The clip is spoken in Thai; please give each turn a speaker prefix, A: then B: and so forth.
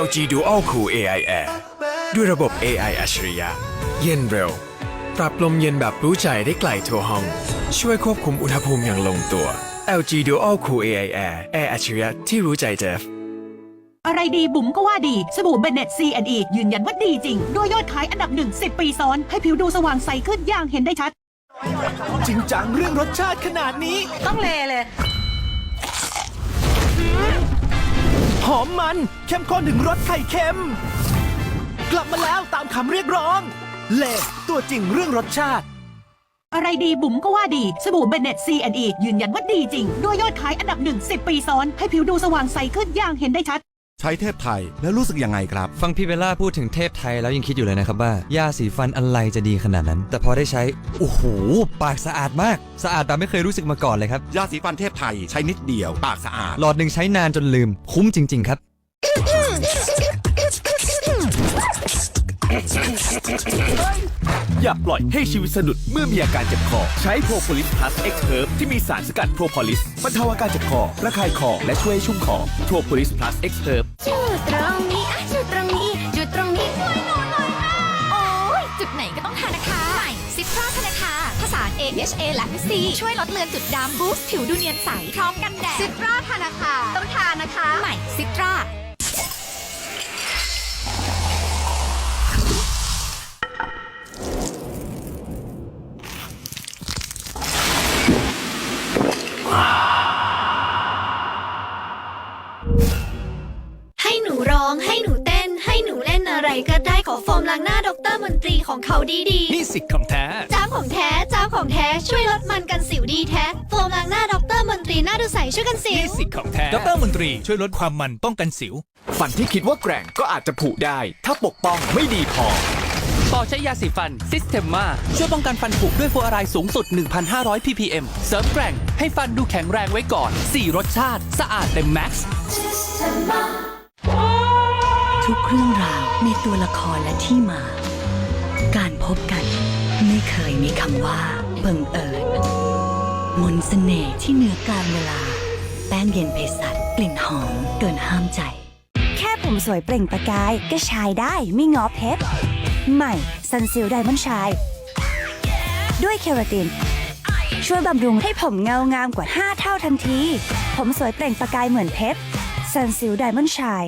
A: LG Dual Cool AI Air ด้วยระบบ AI อัจฉริยะ เย็นเร็ว ปรับลมเย็นแบบรู้ใจได้ไกลทั่วห้อง ช่วยควบคุมอุณหภูมิอย่างลงตัว LG Dual Cool AI Air แอร์อัจฉริยะที่รู้ใจเจฟ
B: อะไรดีบุ๋มก็ว่าดี สบู่เบเน็ต C&E ยืนยันว่าดีจริง ด้วยยอดขายอันดับหนึ่ง10ปีซ้อน ให้ผิวดูสว่างใสขึ้นอย่างเห็นได้ชัด
C: จริงจังเรื่องรสชาติขนาดนี้
B: ต้องเลเลย
C: หอมมันเข้มข้นถึงรสไข่เค็ม กลับมาแล้วตามคำเรียกร้อง เล่ตัวจริงเรื่องรสชาติ
B: อะไรดีบุ๋มก็ว่าดี สบู่เบเน็ต C&E ยืนยันว่าดีจริง ด้วยยอดขายอันดับหนึ่ง10 ปีซ้อน ให้ผิวดูสว่างใสขึ้นอย่างเห็นได้ชัด
D: ใช้เทพไทยแล้วรู้สึกยังไงครับ
E: ฟังพี่เบลล่าพูดถึงเทพไทยแล้วยังคิดอยู่เลยนะครับว่ายาสีฟันอะไรจะดีขนาดนั้น แต่พอได้ใช้ โอ้โห ปากสะอาดมาก สะอาดแบบไม่เคยรู้สึกมาก่อนเลยครับ
D: ยาสีฟันเทพไทยใช้นิดเดียว ปากสะอาด
E: หลอดหนึ่งใช้นานจนลืม คุ้มจริง ๆ ครับ
C: อย่าปล่อยให้ชีวิตสะดุดเมื่อมีอาการเจ็บคอ ใช้โ r o โพลิสพลัสเอ็กซ์เฮิร์บที่มีสารสกัดโ r o โพลิสบรรเทาอาการเจ็บคอระคายคอ และช่วยชุ่มคอโ r o โพลิสพลัสเอ็กซ์เฮิร์บ
F: จุดตรงนี้อะจุดตรงนี้จุดตรงนี้ช่วยหนูหน่อยค่ะโอ้ยจุดไหนก็ต้องทานะคะใหม่ซิตราธนาคาผสาน AHA และ C ช่วยลดเลือนจุดดำบูสต์ผิวดูเนียนใสพร้อมกันแดดซิตราธนาคาต้องทา ให้หนูร้องให้หนูเต้น ให้หนูเล่นอะไรก็ได้ขอโฟมล้างหน้าดรมนตรีของเขาดีๆ
C: นี่สิทธิ์ของแท้
F: จ้าของแท้จ้าของแท้ช่วยลดมันกันสิวดีแท้โฟมล้างหน้าดรมนตรีหน้าดูใสช่วยกันสิว
C: นี่สิทธิ์ของแท้ดรมนตรีช่วยลดความมันป้องกันสิว ฟันที่คิดว่าแกร่งก็อาจจะผุได้ ถ้าปกป้องไม่ดีพอ
G: ต่อใช้ยาสีฟันซิสเ e มมาช่วยป้องกันฟันผุด้วยฟลูออไรด์สูงสุด 1,500 ppm เสริมแกร่ง ให้ฟันดูแข็งแรงไว้ก่อน 4 รสชาติ สะอาดเต็มแม็กซ์
H: ทุกเรื่องราวมีตัวละครและที่มา การพบกันไม่เคยมีคำว่าบังเอิญมนต์เสน่ห์ที่เหนือการเวลา แป้งเย็นเพสัตกลิ่นหอมเกินห้ามใจ
I: แค่ผมสวยเปล่งประกายก็ชายได้ไม่งอเพชร ใหม่ซันซิลไดมอนด์ชายด้วยเคราติน ช่วยบำรุงให้ผมเงางามกว่า 5 เท่าทันที ผมสวยเปล่งประกายเหมือนเพชรซันซิลไดมอนด์ชาย